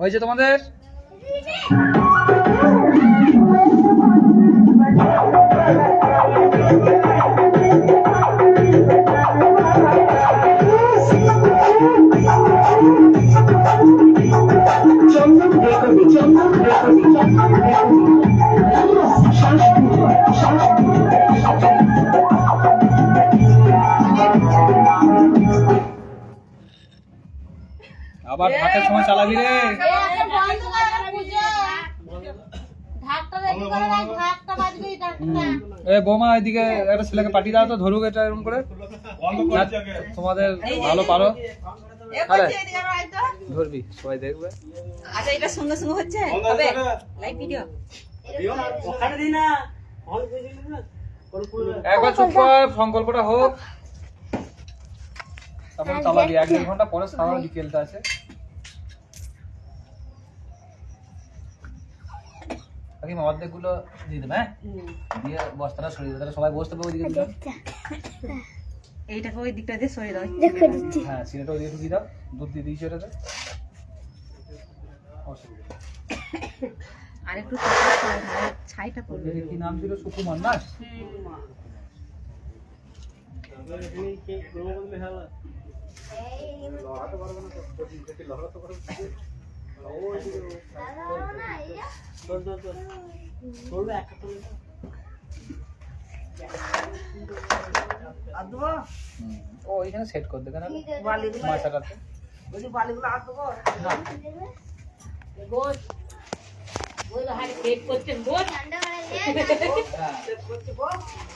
হয়েছে তোমাদের? আবার ঢাকের সময় চালাবি রে। এ বৌমা এদিকে একটা ছেলেকে পাঠিয়ে দাও তো ধরুক এটা এরকম করে। তোমাদের ভালো পারো। আরে ধরবি সবাই দেখবে। আচ্ছা এটা সঙ্গে সঙ্গে হচ্ছে? হবে? লাইভ ভিডিও একবার চুপ কর সংকল্পটা হোক। তারপর চালাবি। এক দেড় ঘণ্টা পরে সারা বিকেলটা আছে। কাকিমা অর্ধেক দিয়ে দেবে হ্যাঁ দিয়ে বস্তাটা সরিয়ে দেবে তাহলে সবাই বসতে পারবে ওইদিকে দুজন। এইটাকে ওই দিকটা দিয়ে সরিয়ে দাও হ্যাঁ সিনেটা ওইদিকে ঢুকিয়ে দাও দুধ দিয়ে দিয়েছি ওটাতে আর একটু ছাইটা পড়বে কি নাম ছিল সুকুমার না। ও ওইখানে সেট করে দেবে না মাছাটাতে বৌমা যে লজ্জায় উঠে করছে না এগোচ্ছে না ভিডিও করে মাঝে মাঝে আমি বলি দিদিকে কি করে account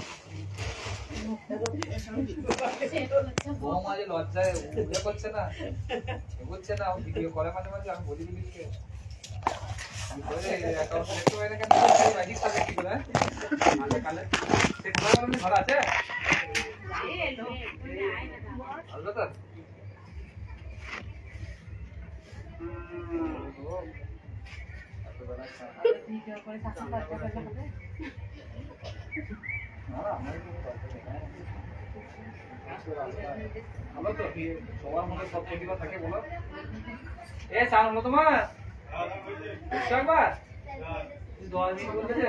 set করে না magic টা দেখি করে, হ্যাঁ? কালে কালে। set করার জন্য ঘর আছে? এ চান হলো তোমার একবার? দশ দিন বলতেছে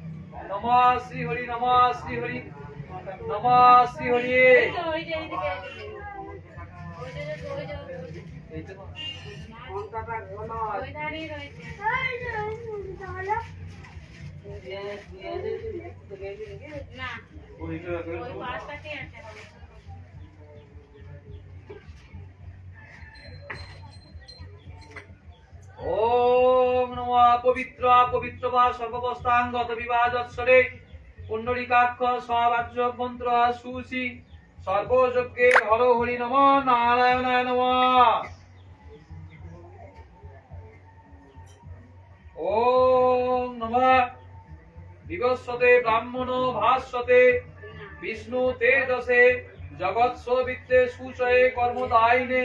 নমঃ শ্রী হরি নমঃ শ্রী হরি নমঃ নমঃ পবিত্র পবিত্র বা সর্ববস্তাঙ্গত বিবাদৎসরে পুণ্ডরিকাক্ষ সবাজ্য মন্ত্র, সুচি, সর্বযজ্ঞে হর হরি নম, নারায়ণায় নম। নমঃ। ব্রাহ্মণ ভাস্বতে বিষ্ণু তেজসে জগৎ সুচয়ে কর্মদায়িনে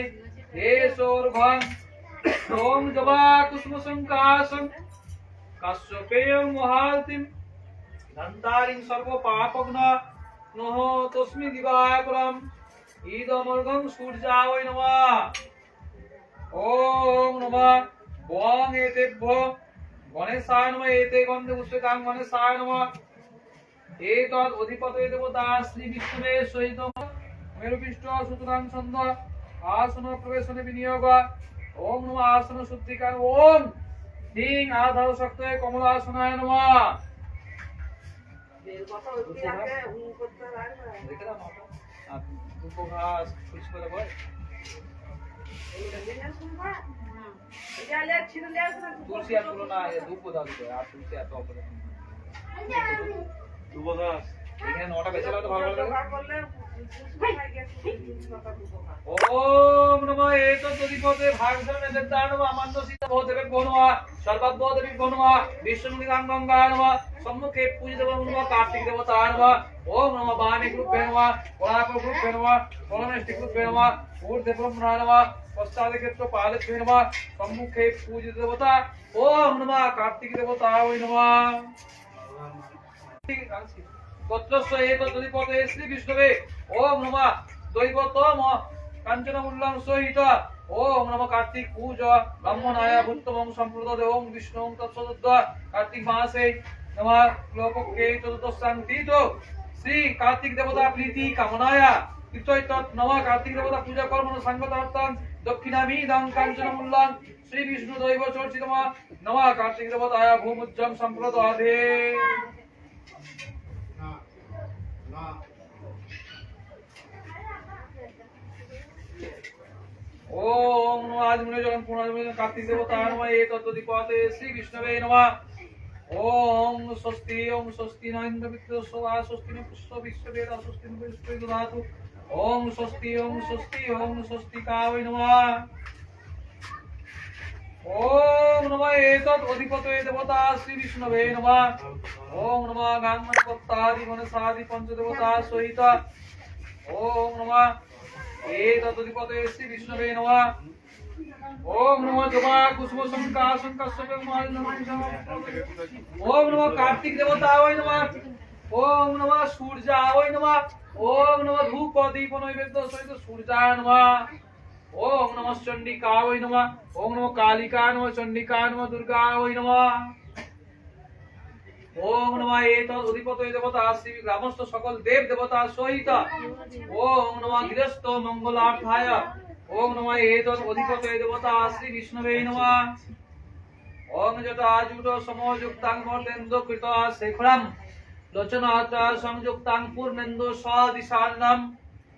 হে সৌর্ভং। সংকাশং কাশ্যপেয় মহালতিম ধন্তারিং সর্ব পাপগ্ন নহ তস্মি দিবাকরম ইদমর্গং সূর্যায় নমঃ ওম নমঃ বং এতেভ্য গণেশায় নমঃ এতে গন্ধে পুষ্পকাং গণেশায় নমঃ এতদ অধিপতে দেবতা শ্রী বিষ্ণুবে সহিত মেরুপৃষ্ঠ সুতরাং ছন্দ আসন প্রবেশনে বিনিয়োগ ওম নমঃ আসন শুদ্ধিকার ওম হিং আধার শক্ত কমলাসনায় নমঃ। দুপো ঘাস তুলসী পাতা বয় তুলসী আর তুলো না এ দুপো দিতে আর তুলসী এত অপরে এখানে নটা তো ভালো লাগে ওম নমঃ এতৎ তদিপদে ভাগধর্মে দেবদানম আমান্ত সীতা ভৌদেবে গণমা সর্বাব্দ দেবী গণমা বিষ্ণুমুখী গঙ্গা নমঃ। সম্মুখে পূজিত নমঃ, কার্তিক দেবতা নমঃ। ওম নমঃ বাণী গ্রুপে নমঃ কোলাপ গ্রুপে নমঃ কোলনেষ্টি গ্রুপে নমঃ, ঊর্ধ্বে ব্রহ্মণা নমঃ, পশ্চাদে ক্ষেত্র পালকে নমঃ, সম্মুখে পূজিত দেবতা, ওম নমঃ কার্তিক দেবতা ওই নমঃ। তত্রস্য এতৎ তদিপদে শ্রী বিষ্ণবে। ওম নমঃ দৈবতম কাঞ্চন মূল্যং সহিত। ওম নম কার্তিক মাসে নম তীত শ্রী কার্তিক দেবতা প্রীতি কামনায় তৎ কার্তিক দেবতা পূজা কর্ম সংগতার্থং দক্ষিণামি দং কাঞ্চন মূল্যং শ্রী বিষ্ণু দৈব চর্চিতম কার্তিক দেবতায় ভূমুজ্জং সম্প্রদ আধে ওম আজমনে জলম পুনর্জমনে কার্তিক দেবতা নমঃ এ তত্ত্বদীপতে শ্রী বিষ্ণবে নমঃ। ওম স্বস্তি ওম স্বস্তি ন ইন্দ্র বিত্ত সোয়া স্বস্তি পুষ্প বিশ্ববেদ স্বস্তি ন দদাতু ওম স্বস্তি ওম স্বস্তি ওম নমঃ এতৎ অধিপতে দেবতা শ্রী বিষ্ণবে নমঃ। ওম নমঃ গাঙ্গনপত্তাদি মনসাদি পঞ্চদেবতা সহিত। ওম নমঃ এতদধিপতে শ্রী বিষ্ণবে নমঃ। ওম নমঃ জবা কুসুম শঙ্কা শঙ্কাশ্বপে ওম নমঃ কার্তিক দেবতা ওই নমঃ। ওম নমঃ সূর্যা ওই নমঃ। ওম নমঃ ধূপ দীপ নৈবেদ্য সহিত সূর্যা নমঃ। ওম নমঃ চণ্ডিকা ওই নমঃ ওম নমঃ কালিকা নমঃ চণ্ডিকা নমঃ দুর্গা ওই নমঃ ওম নমঃ এতদ অধিপত দেবতা শ্রী গ্রামস্থ সকল দেব দেবতা সহিত ওম নমঃ গৃহস্থ মঙ্গলার্থায় ওম নমঃ এতদ অধিপত দেবতা শ্রী বিষ্ণবে নমঃ ওম আজুট সমযুক্তাং মর্তেন্দ্র কৃত শেখরম লোচনাত সংযুক্তাং পূর্ণেন্দু সদিশান্নম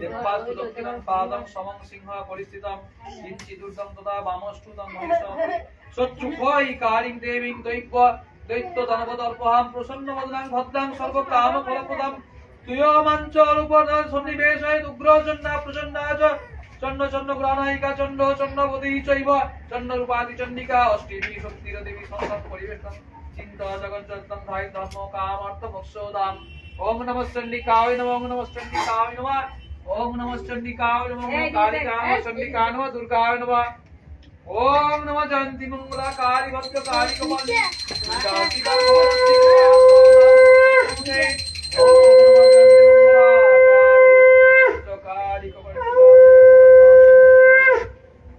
দেব্বাস্তু দক্ষিণং পাদং সমং সিংহ পরিবেশন চিন্ত জগজ্জন্তম ধর্ম কাম অর্থ মোক্ষদাম ওম নমঃ চণ্ডিকায় নমঃ, ওম নমঃ চণ্ডিকায় নমঃ। ওম নমঃ চণ্ডিকায় নমঃ ওম কালিকা নমঃ চণ্ডিকা নমঃ দুর্গায় নমঃ ওম নমঃ জয়ন্তী মঙ্গলা কালী ভদ্র কালী কমলী দুর্গা সীতা কমলী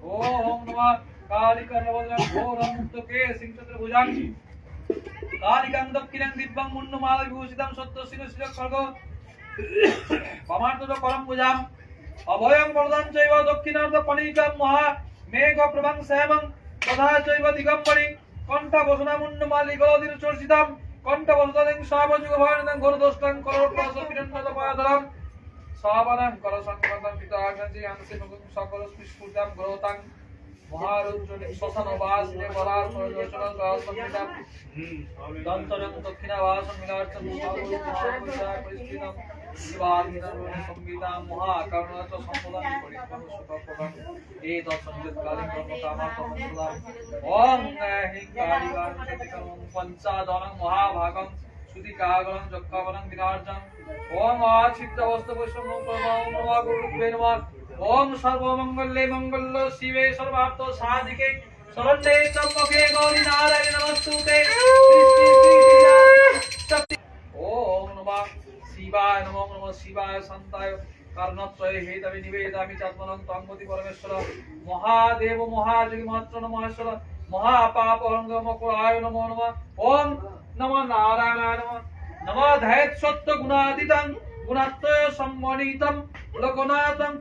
ওম পমার্ত করম পূজাম অভয়ং বরদান চৈব দক্ষিণার্ধ পণিকাম মহা মেঘ প্রভং শ্যামং তথা চৈব দিগম্বরি কণ্ঠ বসনা মুন্নমালি গলদির চর্চিতাম কণ্ঠ বসদাং সাবযুগ ভয়নং শিবাগ্নিধর্ম সংগীতাম মহাকর্ণচ সম্পদান পরিক্রম সুখপ্রদান এ দর্শনজিত কালীন কর্ম কামার্থ সংসদাম ওম হিং কালীগান সতিকম পঞ্চাদনং মহাভাগং সুতিকাগলং যক্ষাবলং বিরার্জং ওম আচিত্ত ওম সর্বমঙ্গলে মঙ্গল শিবে সর্বার্থ সাধিকে শরণ্যে ত্রম্বকে গৌরী নারায়ণ নমস্তুতে শিবায়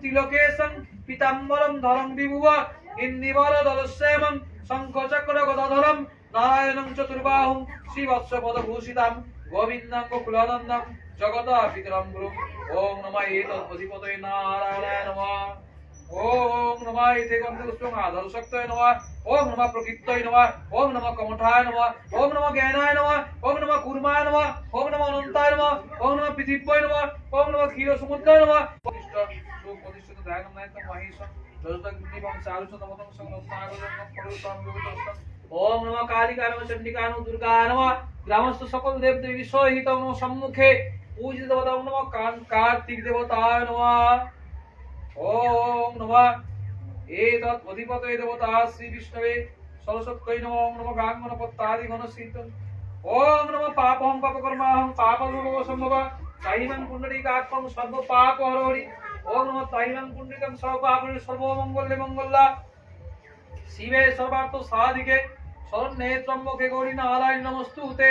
ত্রিলোকেশং পিতাম্বরম ধরং বিভুব। ইন্দিবর দলস্যেমং শঙ্খচক্র গদাধরম নারায়ণং চতুর্বাহুং শ্রীবৎস পদভূষিতাম গোবিন্দং জগত পিতরম গুরুম ওম নমঃ এতৎ অধিপতয়ে নারায়ণায় নমঃ। ওম নমঃ। এতে গন্ধপুষ্পং আদর্শক্তয়ে নমঃ। ওম সকল দেব দেবী সহিত সম্মুখে পূজিত দেবতা নমঃ কান কার্তিক দেবতায় নমঃ ওম নমঃ এতৎ অধিপতয়ে দেবতা শ্রী বিষ্ণবে সরস্বত্যৈ নমঃ ওম নমঃ গাঙ্গন পত্তাদি গণসীতন ওম নমঃ পাপহং পাপকর্মাহং পাপভব সম্ভব তাইমং পুণ্ডরীকাত্মং সর্ব পাপ হরি ওম নমঃ তাইমং পুণ্ডরিকং সর্ব পাপরি সর্বমঙ্গলে মঙ্গলা শিবে সর্বার্থ সাধিকে শরণ্যে ত্রম্বকে গৌরী নারায়ণ নমস্তুতে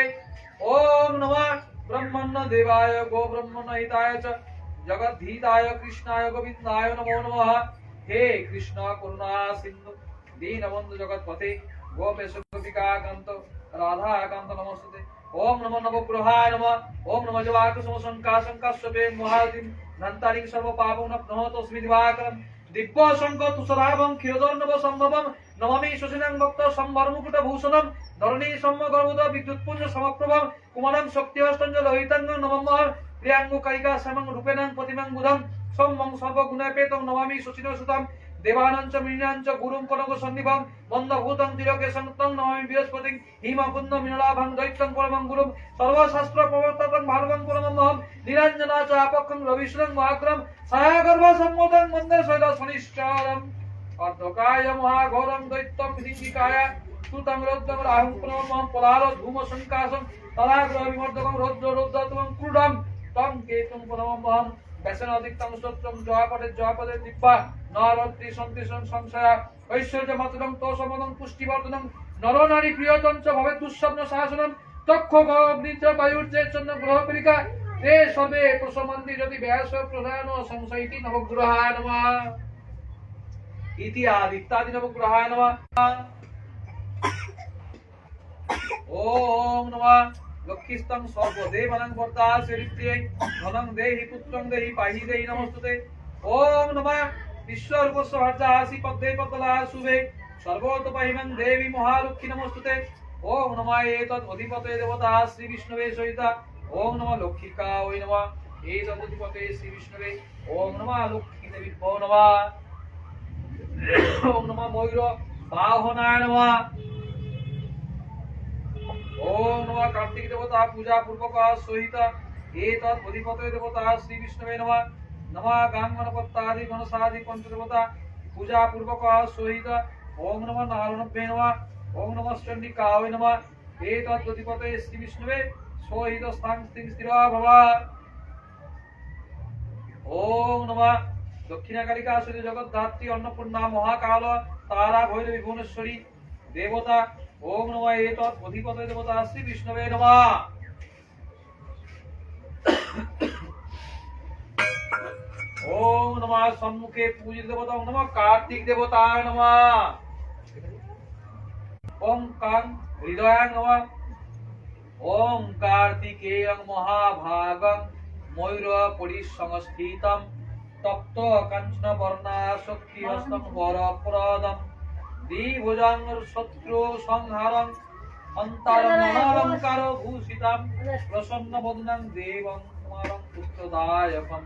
ওম নমঃ ব্রহ্মণ্য দেবায় গো ব্রহ্মণ্য হিতায় চ জগদ্ধীতায় কৃষ্ণায় গোবিন্দায় নমো নমঃ হে কৃষ্ণ করুণা সিন্ধু দীনবন্ধু জগৎপতে গোপেশ গোপিকাকান্ত রাধাকান্ত নমস্তে ওম নমো নবগ্রহায় নমঃ ওম নমো জবাকুসুম শঙ্কা শঙ্কাশ্বপে মহাদিন ধন্তারিং সর্ব পাপং নহতস্মি দিবাকরম দিব্য শঙ্ক তুষরাভং ক্ষীরদর্ণব সম্ভবম নমামি শশিনাং ভক্ত সম্ভর মুকুট ভূষণম, ধরণী সম্য গর্ভদ বিদ্যুৎপুঞ্জ সমপ্রভম কুমারং শক্তি হস্তঞ্জ লোহিতাঙ্গ নমম প্রিয়াঙ্গ কারিকা শ্যামং রূপেণাং প্রতিমাং বুধম সম্মং সর্বগুণাপেতং নমামি শশিন সুতম, দেবানঞ্চ মৃণাঞ্চ গুরুং কনক সন্নিভং বন্ধভূতং তিলকেশং তং নমামি বৃহস্পতিং, হিমকুন্দ মিনলাভং দৈত্যং পরমং গুরুম সর্বশাস্ত্র প্রবর্তকং ভার্গং পরমহম নিরঞ্জনা চ আপক্ষং রবিশ্রং মহাগ্রম সায়াগর্ভ সম্মোদং মন্দে সৈল শনিশ্চরম অর্ধকায় মহাঘোরম দৈত্যম হিঙ্গিকায় সুতং রৌদ্রং রাহুং প্রমহম পলাল ধূম সংকাশং তলাগ্রহ বিমর্দকং রৌদ্র রৌদ্রতমং ক্রুডম তং কেতুং পরমহম ব্যসনাদিক্তং সত্যং জয়পদে জয়পদে দিব্যা নরত্রি সন্তিসং সংশয়া ঐশ্বর্য মাতুরং তোষমদং পুষ্টিবর্ধনং নরনারী প্রিয়তং চ ভবে দুঃস্বপ্ন শাসনম তক্ষ গগ্নিচ বায়ুর্যে চন্দ্র গ্রহ পরিকা, তে সবে প্রসমন্তি যদি ব্যাস প্রধান সংশয়িতি নবগ্রহায় নমঃ। ইতি আদিত্যাদি নবগ্রহায় নমঃ ওম নমঃ লক্ষ্মীস্তং সর্বদেবানাং বর্তা চরিত্রে ধনং দেহি পুত্রং দেহি পাহি দেহি নমস্তুতে ওম নমঃ বিশ্বরূপস্য ভার্যা আসি পদ্মে পতলা শুভে সর্বোতপাহিমং দেবী মহালক্ষ্মী নমস্তুতে ওম নমঃ এতৎ অধিপতে দেবতা শ্রী বিষ্ণুবে সহিতা ওম নমঃ লক্ষ্মীকা ওই নমঃ অধিপতে শ্রী বিষ্ণুবে ওম নমঃ লক্ষ্মী দেবী নমঃ ওম নমঃ ময়ূর বাহনায় নমঃ ওম নমঃ কার্তিক দেবতা, পূজা পূর্বক সহিত এতৎ অধিপতে দেবতা শ্রী বিষ্ণুবে নমঃ নমঃ গাঙ্গনপত্তাদি গণসাদি পঞ্চদেবতা, পূজা পূর্বক সহিত ওম নমঃ নারায়ণভ্যে নমঃ। ওম নমঃ চণ্ডিকায় নমঃ। এতৎ অধিপতে শ্রী বিষ্ণুবে সহিত স্থান স্থির ভব ওম নমঃ দক্ষিণাকালিকা শ্রী জগদ্ধাত্রী অন্নপূর্ণা মহাকাল, তারা ভৈরবী ভুবনেশ্বরী দেবতা, ওম নমঃ দেবতা শ্রী বিষ্ণবে নমঃ। ওম নমঃ সম্মুখে পূজিত দেবতা ওম নমঃ কার্তিক দেবতায় নমঃ। ওম কাং হৃদয়াং নমঃ। ওম কার্তিকেয়ং মহাভাগং ময়ূর পরিসংস্থিতম তপ্ত কাঞ্চন বর্ণা শক্তি হস্তং বরপ্রদম দ্বিভুজং শত্রু সংহারং অন্তরং মনোলঙ্কার ভূষিতাম। প্রসন্ন বদনং দেবং কুমারং পুত্রদায়কম।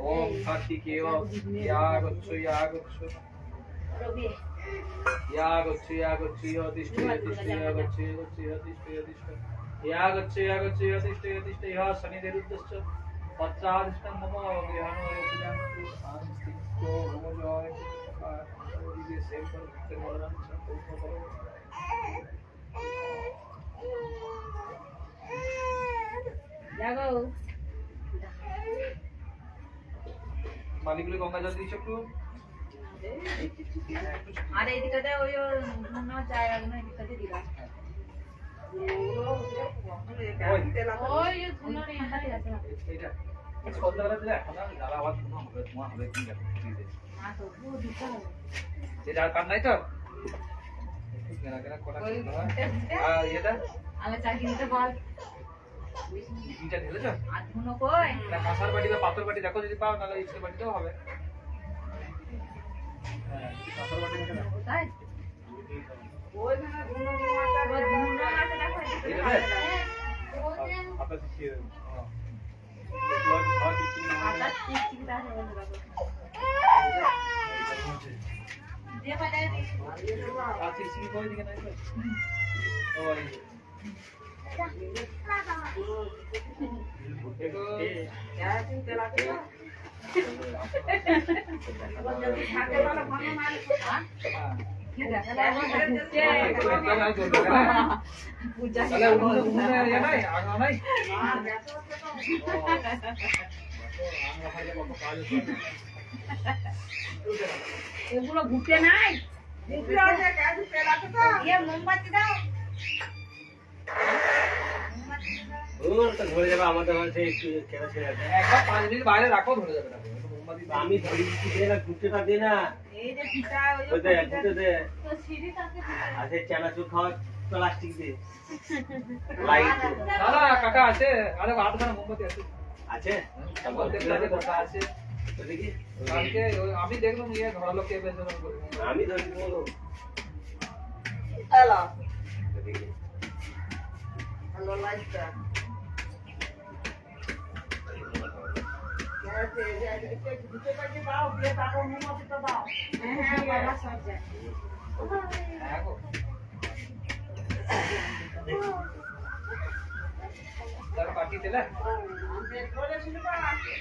ওম কার্তিকেয় ইয়া গচ্ছ ইয়া গচ্ছ ইয়া গচ্ছ ইয়া গচ্ছ ইহ তিষ্ঠ ইহ তিষ্ঠ ইয়া গচ্ছ ইহ গচ্ছ ইহ তিষ্ঠ ইহ তিষ্ঠ ইয়া গচ্ছ ইয়া গচ্ছ ইহ তিষ্ঠ ইহ তিষ্ঠ ইহ শনিদেরুদ্দশ্চ পত্রাদিষ্টং ভোজয় দিবে বলরাম সংকল্প করো জাগো। বালিগুলো গঙ্গা জল দিয়েছ একটু। আর এই দিকটাতে ওই অন্য জায়গাগুলো এই দিকটাতে দিলাম ওই ওই এইটা। সন্ধ্যাবেলা দিলে এখন আর আবার ধোঁয়া হবে ধোঁয়া হবে কি দেখো দিতে যেটা আর কার নাই তো? কেনা কেনা কাঁসার বাটি বা পাথর বাটি দেখো যদি পাও নাহলে ইটের বাটিতেও হবে। হ্যাঁ কাঁসার বাটি নাও। চলবে না। তাহলে উনুনে উনুনে নাই, আগা নাই? মোমবাতি দাও। ধরে যাবে আমাদের কাছে একটু কেনা ছেড়ে আছে। একবার পাঁচ মিনিট বাইরে রাখো ধরে যাবে আমি ধরি না ঘুরতেটা দে না? এই যে পিঠা ওই ওই ঘুরতে দে। তো সিঁড়ি থাকে আর চানাচুর খাওয়া প্লাস্টিক দে লাইট দে। না না কাকা আছে। আরে আটখানা মোমবাতি আছে। আছে? তারপর দেখলে যে কথা আছে। তো দেখি। কালকে আমি দেখলাম ইয়ে ধরালো কে বেশ আমি ধরি বলো। তো দেখি। হ্যাঁ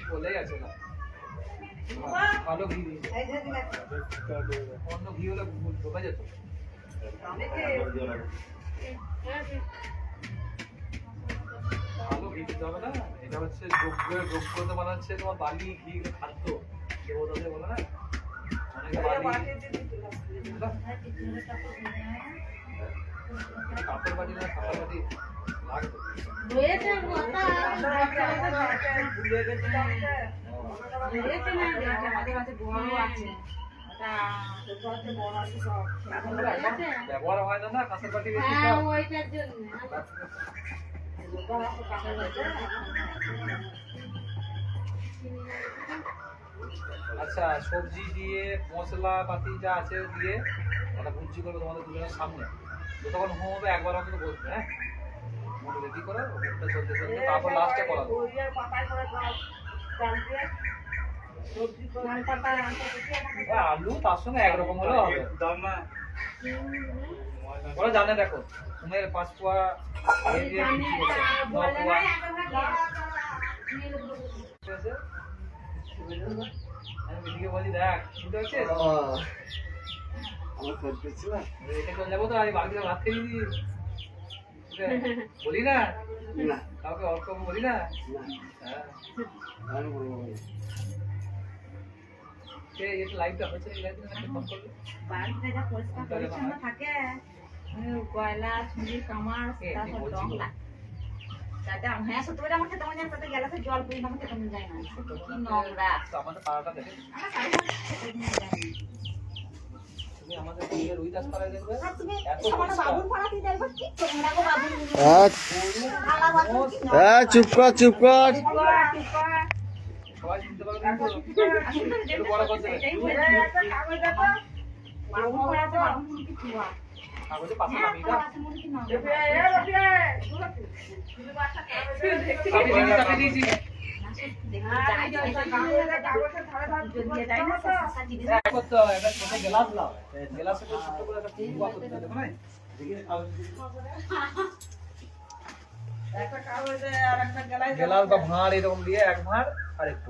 বলেই আছে না ভালো ঘি অন্য ঘি হলে ঢোকা যেত ভালো ঘি দিতে হবে না এটা হচ্ছে যোগ্য যোগ্য তো বানাচ্ছে তোমার বালি ঘি খাদ্য। দেবতাদের বলে না? অনেক কাপড় বাটি না বাটি ব্যবহার হয় না না কাঁচের বাটি হ্যাঁ ওইটার জন্য। আচ্ছা সবজি দিয়ে মশলা পাতি যা আছে দিয়ে একটা ভুজি করবে তোমাদের দুজনের সামনে। যতক্ষণ হোম হবে একবার অন্তত বসবে হ্যাঁ? রেডি করো ওটা চলতে চলতে তারপর লাস্টে ওই আলু তার সঙ্গে একরকম হলেও হবে। দাম না ওরা জানে দেখো তোমার পাঁচ পোয়া এই দিয়ে বিক্রি করছে ন পোয়া ঠিক আছে? আমি বিদিকে বলি দেখ শুনতে পাচ্ছিস? আমার চলে যাব তো আমি বাড়িতে ভাত খেয়ে দিই বলি না? কাউকে অল্প বলি না? হ্যাঁ। লাইভটা হচ্ছে এই লাইভটা থাকে। গয়লা ছুরি কামার তারপর ডং তাতে হ্যাঁ সত্যি করে আমার খেতে মনে যায় তাতে গেলাতে জল পড়ি আমার খেতে মনে যায় না। কি নোংরা। তো আমাদের পাড়াটা দেখে। আমার সাড়ে খেতে মনে যায় চুপ কর চুপ কর? সবাই হ্যাঁ, গ্লাস বা ভাঁড় এরকম দিয়ে এক ভাঁড় আর একটু